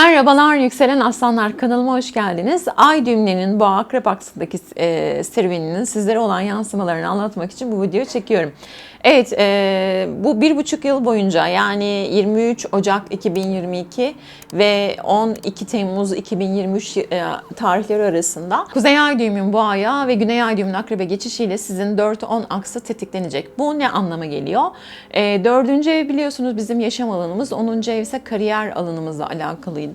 Merhabalar yükselen aslanlar kanalıma hoş geldiniz. Ay düğümlerinin bu akrep aksındaki e, serüveninin sizlere olan yansımalarını anlatmak için bu videoyu çekiyorum. Evet e, bu bir buçuk yıl boyunca yani 23 Ocak 2022 ve 12 Temmuz 2023 e, tarihleri arasında Kuzey Ay düğümün boğaya ve Güney Ay düğümün akrebe geçişiyle sizin 4-10 aksı tetiklenecek. Bu ne anlama geliyor? E, dördüncü ev biliyorsunuz bizim yaşam alanımız, 10. ev ise kariyer alanımızla alakalıydı.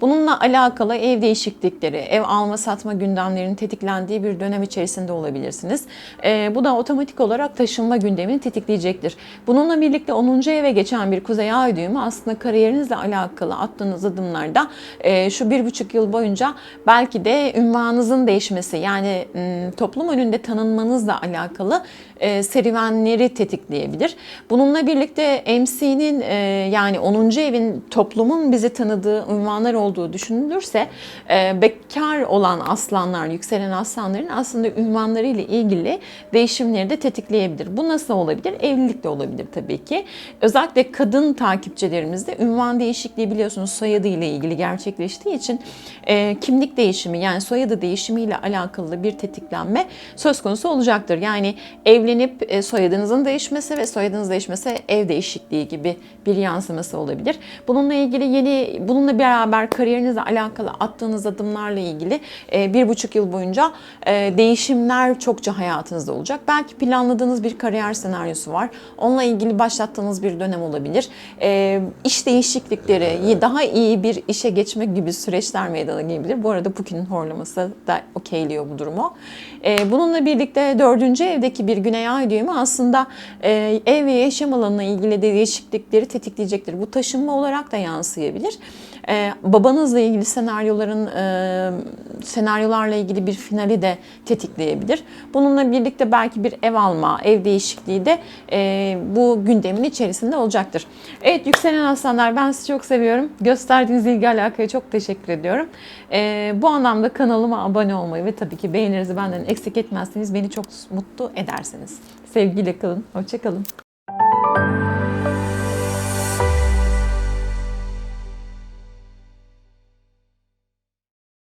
Bununla alakalı ev değişiklikleri, ev alma satma gündemlerinin tetiklendiği bir dönem içerisinde olabilirsiniz. E, bu da otomatik olarak taşınma gündemini tetikleyecektir. Bununla birlikte 10. eve geçen bir kuzey ay düğümü aslında kariyerinizle alakalı attığınız adımlarda e, şu bir buçuk yıl boyunca belki de ünvanınızın değişmesi yani toplum önünde tanınmanızla alakalı e, serüvenleri tetikleyebilir. Bununla birlikte MC'nin e, yani 10. evin toplumun bizi tanıdığı ünvanlar olduğu düşünülürse e, bekar olan aslanlar, yükselen aslanların aslında ünvanları ile ilgili değişimleri de tetikleyebilir. Bu nasıl olabilir? Evlilik de olabilir tabii ki. Özellikle kadın takipçilerimizde ünvan değişikliği biliyorsunuz soyadı ile ilgili gerçekleştiği için e, kimlik değişimi yani soyadı değişimi ile alakalı bir tetiklenme söz konusu olacaktır. Yani evlenip e, soyadınızın değişmesi ve soyadınız değişmesi ev değişikliği gibi bir yansıması olabilir. Bununla ilgili yeni, bununla beraber kariyerinizle alakalı attığınız adımlarla ilgili e, bir buçuk yıl boyunca e, değişimler çokça hayatınızda olacak. Belki planladığınız bir kariyer senaryosu var. Onunla ilgili başlattığınız bir dönem olabilir. E, iş değişiklikleri, daha iyi bir işe geçmek gibi süreçler meydana gelebilir. Bu arada Pukin'in horlaması da okeyliyor bu durumu. Bununla birlikte dördüncü evdeki bir güney ay düğümü aslında ev ve yaşam alanına ilgili de değişiklikleri tetikleyecektir. Bu taşınma olarak da yansıyabilir. Ee, babanızla ilgili senaryoların e, senaryolarla ilgili bir finali de tetikleyebilir. Bununla birlikte belki bir ev alma, ev değişikliği de e, bu gündemin içerisinde olacaktır. Evet yükselen aslanlar ben sizi çok seviyorum. Gösterdiğiniz ilgi alakaya çok teşekkür ediyorum. E, bu anlamda kanalıma abone olmayı ve tabii ki beğeninizi benden eksik etmezseniz beni çok mutlu edersiniz. Sevgiyle kalın. Hoşçakalın.